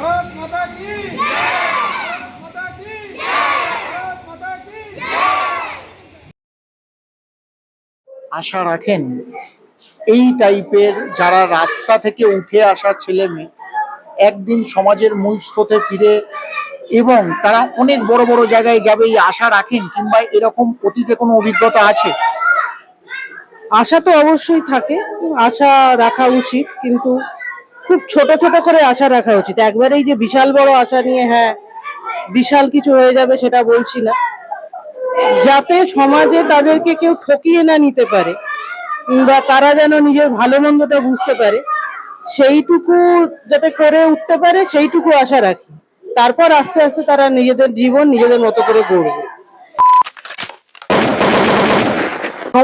ভারত মাতা কি? মাতা কি? ভারত মাতা কি? আশা রাখেন এই টাইপের যারা রাস্তা থেকে উঠে আসা ছেলে মেয়ে একদিন সমাজের মূল স্রোতে ফিরে এবং তারা অনেক বড় বড় জায়গায় যাবে এই আশা রাখেন কিংবা এরকম অতীতে কোনো অভিজ্ঞতা আছে? আশা তো অবশ্যই থাকে আশা রাখা উচিত কিন্তু খুব ছোট ছোট করে আশা রাখা উচিত। একবারেই যে বিশাল বড় আশা নিয়ে হ্যাঁ বিশাল কিছু হয়ে যাবে সেটা বলছি না। যাতে সমাজে তাদেরকে কেউ ঠকিয়ে না নিতে পারে কিংবা তারা যেন নিজের ভালো মন্দটা বুঝতে পারে, সেইটুকু যাতে করে উঠতে পারে, সেইটুকু আশা রাখি। তারপর আস্তে আস্তে তারা নিজেদের জীবন নিজেদের মতো করে গড়বে।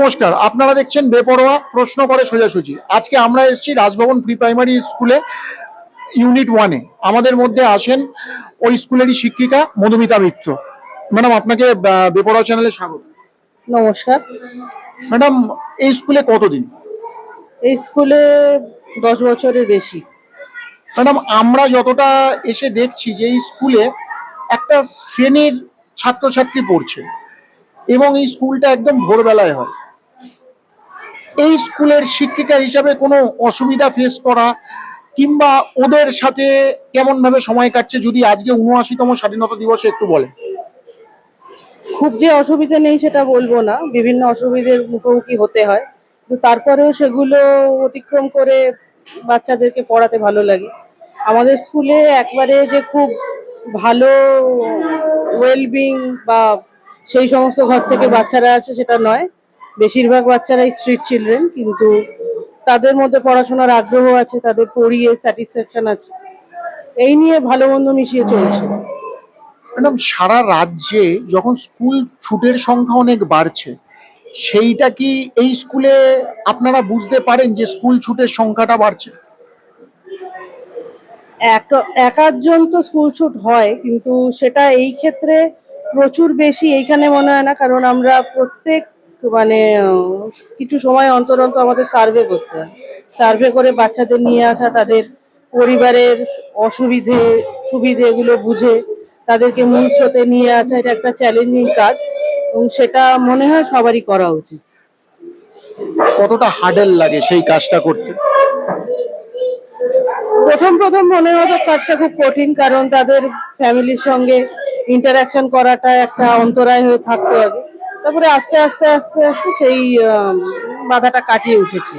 নমস্কার আপনারা দেখছেন বেপরোয়া প্রশ্ন করে সোজাসুজি। আজকে আমরা এসেছি রাজভবন প্রি প্রাইমারি স্কুলে ইউনিট ওয়ানে আমাদের মধ্যে আসেন ওই স্কুলেরই শিক্ষিকা মধুমিতা মিত্র। ম্যাডাম আপনাকে বেপরোয়া চ্যানেলে স্বাগত। নমস্কার। ম্যাডাম এই স্কুলে কতদিন? এই স্কুলে দশ বছরের বেশি। ম্যাডাম আমরা যতটা এসে দেখছি যে এই স্কুলে একটা শ্রেণির ছাত্রছাত্রী পড়ছে এবং এই স্কুলটা একদম ভোরবেলায় হয়। এই স্কুলের শিক্ষিকা হিসাবে কোনো অসুবিধা ফেস করা কিংবা ওদের সাথে কেমন ভাবে সময় কাটছে যদি আজকে উনআশিতম স্বাধীনতা দিবসে একটু বলেন। খুব যে অসুবিধা নেই সেটা বলব না। বিভিন্ন অসুবিধার মুখোমুখি হতে হয়। তারপরেও সেগুলো অতিক্রম করে বাচ্চাদেরকে পড়াতে ভালো লাগে। আমাদের স্কুলে একবারে যে খুব ভালো ওয়েলবিং বা সেই সমস্ত ঘর থেকে বাচ্চারা আছে সেটা নয়। বেশিরভাগ বাচ্চারাই স্ট্রিট চিলড্রেন কিন্তু তাদের মধ্যে পড়াশোনার আগ্রহ আছে তাদের পড়িয়ে স্যাটিসফ্যাকশন আছে। এই নিয়ে ভালো মন্দ মিশিয়ে চলছে। ম্যাডাম সারা রাজ্যে যখন স্কুল ছুটের সংখ্যা অনেক বাড়ছে সেইটা কি এই স্কুলে আপনারা বুঝতে পারেন যে স্কুল ছুটের সংখ্যাটা বাড়ছে? এক এক আধজন তো স্কুল ছুট হয় কিন্তু সেটা এই ক্ষেত্রে প্রচুর বেশি এইখানে মনে হয় না কারণ আমরা প্রত্যেক মানে কিছু সময় অন্তর অন্তর আমাদের সার্ভে করতে হয়। সার্ভে করে বাচ্চাদের নিয়ে আসা তাদের পরিবারের অসুবিধে সুবিধে এগুলো বুঝে তাদেরকে মূল স্রোতে নিয়ে আসা এটা একটা চ্যালেঞ্জিং কাজ এবং সেটা মনে হয় সবারই করা উচিত। কতটা হার্ডেল লাগে সেই কাজটা করতে? প্রথম প্রথম মনে হতো কাজটা খুব কঠিন কারণ তাদের ফ্যামিলির সঙ্গে ইন্টারাকশন করাটা একটা অন্তরায় হয়ে থাকতো আগে তারপরে আস্তে আস্তে আস্তে আস্তে সেই বাধাটা কাটিয়ে উঠেছে।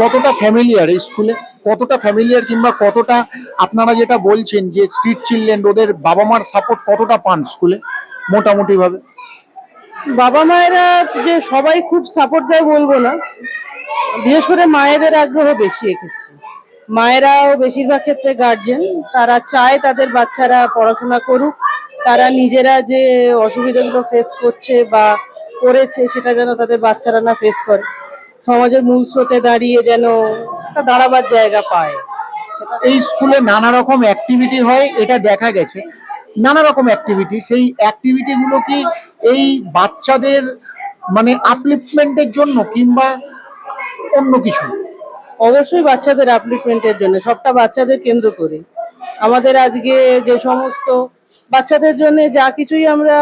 কতটা ফ্যামিলিয়ার এই স্কুলে? কতটা ফ্যামিলিয়ার কিংবা কতটা আপনারা যেটা বলছেন যে স্ট্রিট চিলড্রেন ওদের বাবা মার সাপোর্ট কতটা পান স্কুলে মোটামুটি ভাবে বাবা মায়েরা যে সবাই খুব সাপোর্ট দেয় বলব না। বিশেষ করে মায়েদের আগ্রহ বেশি এক্ষেত্রে। মায়েরাও বেশিরভাগ ক্ষেত্রে গার্জেন তারা চায় তাদের বাচ্চারা পড়াশোনা করুক। তারা নিজেরা যে অসুবিধাগুলো ফেস করছে বা করেছে সেটা যেন তাদের বাচ্চারা না ফেস করে। সমাজের মূল স্রোতে দাঁড়িয়ে যেন একটা দাঁড়াবার জায়গা পায়। এই স্কুলে নানা রকম অ্যাক্টিভিটি হয় এটা দেখা গেছে। নানা রকম অ্যাক্টিভিটি সেই অ্যাক্টিভিটি গুলো কি এই বাচ্চাদের মানে আপলিফমেন্টের জন্য কিংবা অন্য কিছু? অবশ্যই বাচ্চাদের আপলিপমেন্টের জন্য সবটা বাচ্চাদের কেন্দ্র করে। আমাদের আজকে যে সমস্ত বাচ্চাদের জন্য যা কিছুই আমরা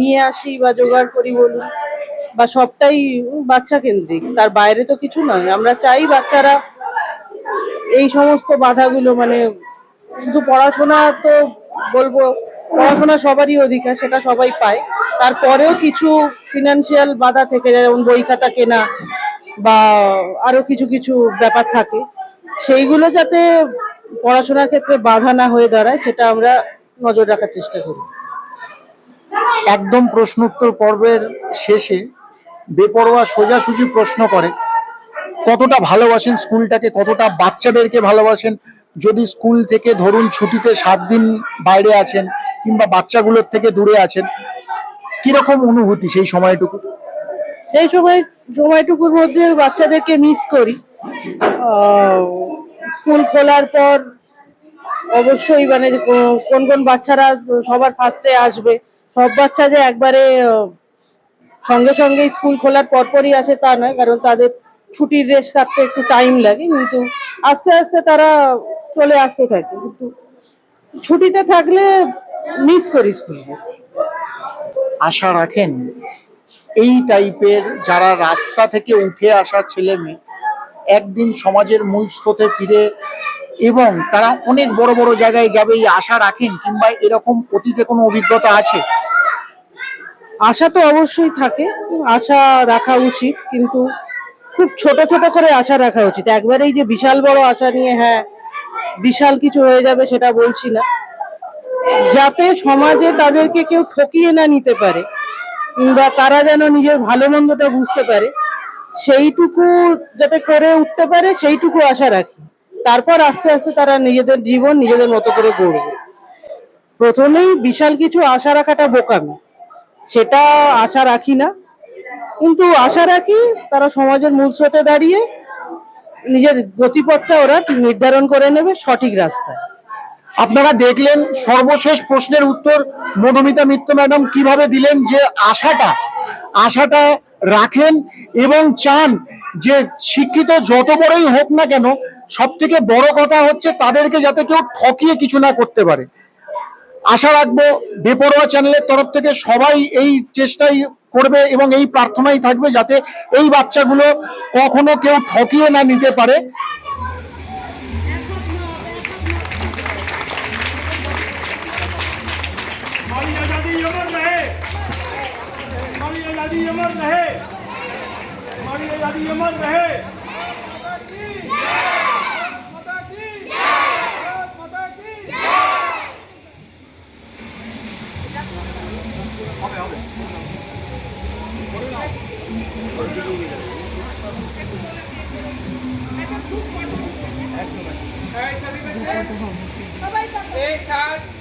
নিয়ে আসি বা জোগাড় করি বলুন, বা সবটাই বাচ্চা কেন্দ্রিক, তার বাইরে তো কিছু নয়। আমরা চাই বাচ্চারা এই সমস্ত বাধাগুলো মানে শুধু পড়াশোনা তো বলব, পড়াশোনা সবারই অধিকার, সেটা সবাই পায়। তারপরেও কিছু ফিনান্সিয়াল বাধা থেকে যায়, যেমন বই খাতা কেনা বা আরও কিছু কিছু ব্যাপার থাকে, সেইগুলো যাতে পড়াশোনার ক্ষেত্রে বাধা না হয়ে দাঁড়ায়, সেটা আমরা নজর রাখার চেষ্টা করি। একদম প্রশ্নোত্তর পর্বের শেষে বেপরোয়া সোজাসুজি প্রশ্ন করে, কতটা ভালোবাসেন স্কুলটাকে, কতটা বাচ্চাদেরকে ভালোবাসেন? যদি স্কুল থেকে ধরুন ছুটিতে সাত দিন বাইরে আছেন কিংবা বাচ্চাগুলোর থেকে দূরে আছেন, কীরকম অনুভূতি সেই সময়টুকু? সেই সময়, সময়টুকুর মধ্যে বাচ্চাদেরকে মিস করি। স্কুল খোলার পর অবশ্যই মানে কোন কোন বাচ্চারা সবার ফার্স্টে আসবে, সব বাচ্চা যে একবারে সঙ্গে সঙ্গে স্কুল খোলার পরপরই আসে তা নয়, কারণ তাদের ছুটির রেস কাটতে একটু টাইম লাগে, কিন্তু আস্তে আস্তে তারা চলে আসতে থাকে, কিন্তু ছুটিতে থাকলে মিস করি স্কুলকে আশা রাখেন, এই টাইপের যারা রাস্তা থেকে উঠে আসা ছেলে মেয়ে একদিন সমাজের মূল স্রোতে ফিরে এবং তারা অনেক বড় বড় জায়গায় যাবে, এই আশা রাখেন কিংবা এরকম অতীতে কোনো অভিজ্ঞতা আছে? আশা তো অবশ্যই থাকে, আশা রাখা উচিত, কিন্তু খুব ছোট ছোট করে আশা রাখা উচিত। একবারেই যে বিশাল বড় আশা নিয়ে হ্যাঁ বিশাল কিছু হয়ে যাবে সেটা বলছি না। যাতে সমাজে তাদেরকে কেউ ঠকিয়ে না নিতে পারে কিংবা তারা যেন নিজের ভালো মন্দটা বুঝতে পারে, সেইটুকু যাতে করে উঠতে পারে, সেইটুকু আশা রাখি। তারপর আস্তে আস্তে তারা নিজেদের জীবন নিজেদের মতো করে গড়বে। প্রথমেই বিশাল কিছু আশা রাখাটা বোকামি। সেটা আশা রাখি না। কিন্তু আশা রাখি তারা সমাজের মূল স্রোতে দাঁড়িয়ে নিজের গতিপথটা ওরা নির্ধারণ করে নেবে সঠিক রাস্তায়। আপনারা দেখলেন সর্বশেষ প্রশ্নের উত্তর মধুমিতা মিত্র ম্যাডাম কীভাবে দিলেন যে আশাটা আশাটা রাখেন এবং চান যে শিক্ষিত যত বড়ই হোক না কেন সব থেকে বড় কথা হচ্ছে তাদেরকে যাতে কেউ ঠকিয়ে কিছু না করতে পারে আশা রাখবো বেপরোয়া চ্যানেলের তরফ থেকে সবাই এই চেষ্টাই করবে এবং এই প্রার্থনাই থাকবে যাতে এই বাচ্চাগুলো কখনো কেউ ঠকিয়ে না নিতে পারে हमारी आजादी अमर रहे একদম এক সাত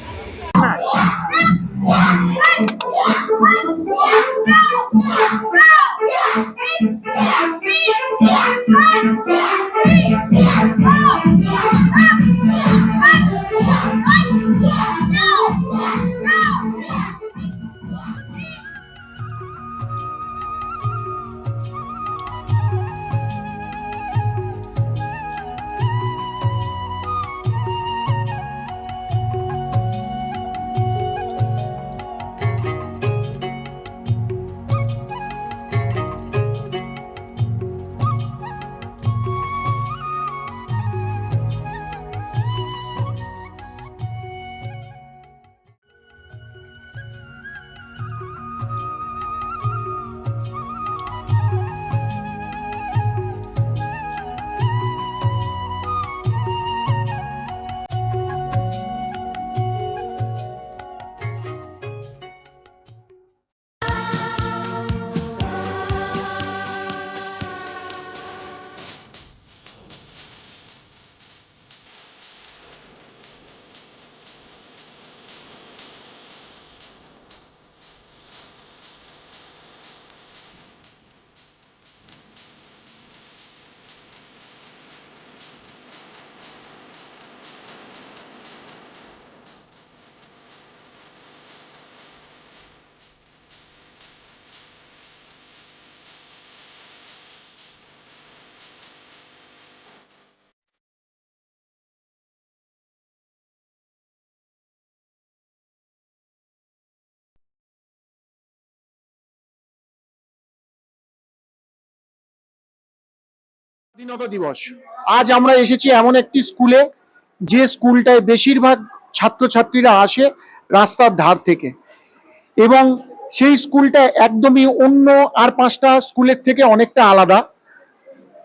স্বাধীনতা দিবস। আজ আমরা এসেছি এমন একটি স্কুলে যে স্কুলটায় বেশিরভাগ ছাত্রছাত্রীরা আসে রাস্তার ধার থেকে। এবং সেই স্কুলটা একদমই অন্য আর পাঁচটা স্কুলের থেকে অনেকটা আলাদা।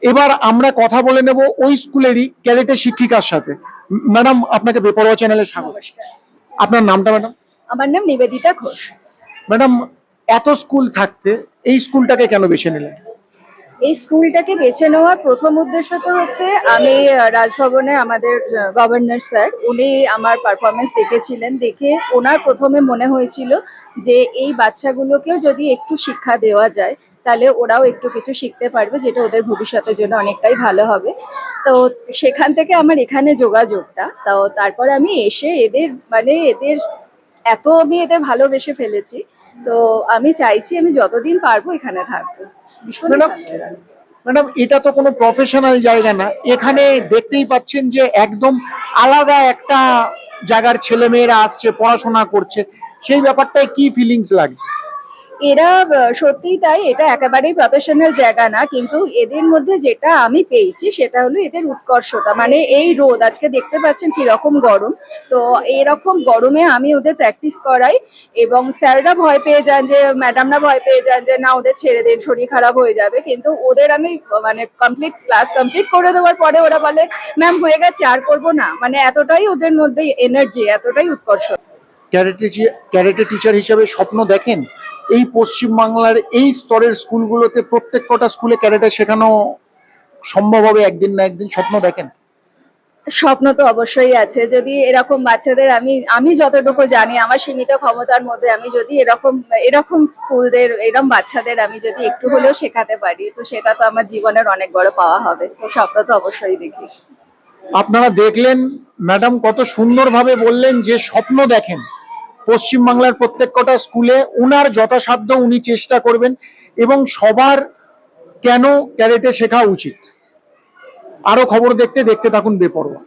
এবার আমরা কথা বলে নেব ওই স্কুলেরই ক্যাডেটের শিক্ষিকার সাথে। ম্যাডাম আপনাকে বেপরোয়া চ্যানেলে স্বাগত। আপনার নামটা ম্যাডাম? আমার নাম নিবেদিতা ঘোষ। ম্যাডাম এত স্কুল থাকতে এই স্কুলটাকে কেন বেছে নিলেন? এই স্কুলটাকে বেছে নেওয়ার প্রথম উদ্দেশ্য তো হচ্ছে আমি রাজভবনে আমাদের গভর্নর স্যার, উনি আমার পারফরমেন্স দেখেছিলেন, দেখে ওনার প্রথমে মনে হয়েছিল যে এই বাচ্চাগুলোকেও যদি একটু শিক্ষা দেওয়া যায়, তাহলে ওরাও একটু কিছু শিখতে পারবে, যেটা ওদের ভবিষ্যতের জন্য অনেকটাই ভালো হবে। তো সেখান থেকে আমার এখানে যোগাযোগটা, তো তারপর আমি এসে এদের মানে এদের, এত আমি এদের ভালোবেসে ফেলেছি তো আমি চাইছি আমি যতদিন পারব এখানে থাকব। ভীষণ ম্যাডাম, ম্যাডাম এটা তো কোনো প্রফেশনাল জায়গা না। এখানে দেখতেই পাচ্ছেন যে একদম আলাদা একটা জায়গার ছেলেমেয়েরা আসছে পড়াশোনা করছে। সেই ব্যাপারটায় কি ফিলিংস লাগছে? এরা সত্যিই তাই, এটা একেবারেই প্রফেশনাল জায়গা না, কিন্তু এদের মধ্যে যেটা আমি পেয়েছি সেটা হলো এদের উৎকর্ষতা মানে এই রোদ, আজকে দেখতে পাচ্ছেন কীরকম গরম, তো এরকম গরমে আমি ওদের প্র্যাকটিস করাই, এবং স্যাররা ভয় পেয়ে যান যে ম্যাডামরা ভয় পেয়ে যান যে, না, ওদের ছেড়ে দিন, শরীর খারাপ হয়ে যাবে। কিন্তু ওদের আমি মানে কমপ্লিট ক্লাস কমপ্লিট করে দেওয়ার পরে ওরা বলে ম্যাম হয়ে গেছে, আর করব না। মানে এতটাই ওদের মধ্যে এনার্জি এতটাই উৎকর্ষ। ক্যারেটে ক্যারেটে টিচার হিসেবে স্বপ্ন দেখেন? এই পশ্চিম বাংলার এই স্তরের স্কুলগুলোতে প্রত্যেক কটা স্কুলে ক্যারেটে শেখানো সম্ভব হবে একদিন না একদিন স্বপ্ন দেখেন? স্বপ্ন তো অবশ্যই আছে। যদি এরকম বাচ্চাদের আমি আমি যতটুকু জানি আমার সীমিত ক্ষমতার মধ্যে আমি যদি এরকম এরকম স্কুলদের এরকম বাচ্চাদের আমি যদি একটু হলেও শেখাতে পারি তো সেটা তো আমার জীবনের অনেক বড় পাওয়া হবে। তো স্বপ্ন তো অবশ্যই দেখি। আপনারা দেখলেন ম্যাডাম কত সুন্দরভাবে বললেন যে স্বপ্ন দেখেন। পশ্চিম বাংলার প্রত্যেক কটা স্কুলে উনার যথাসাধ্য উনি চেষ্টা করবেন এবং সবার কেন ক্যারেটে শেখা উচিত। আরও খবর দেখতে দেখতে থাকুন বেপরোয়া।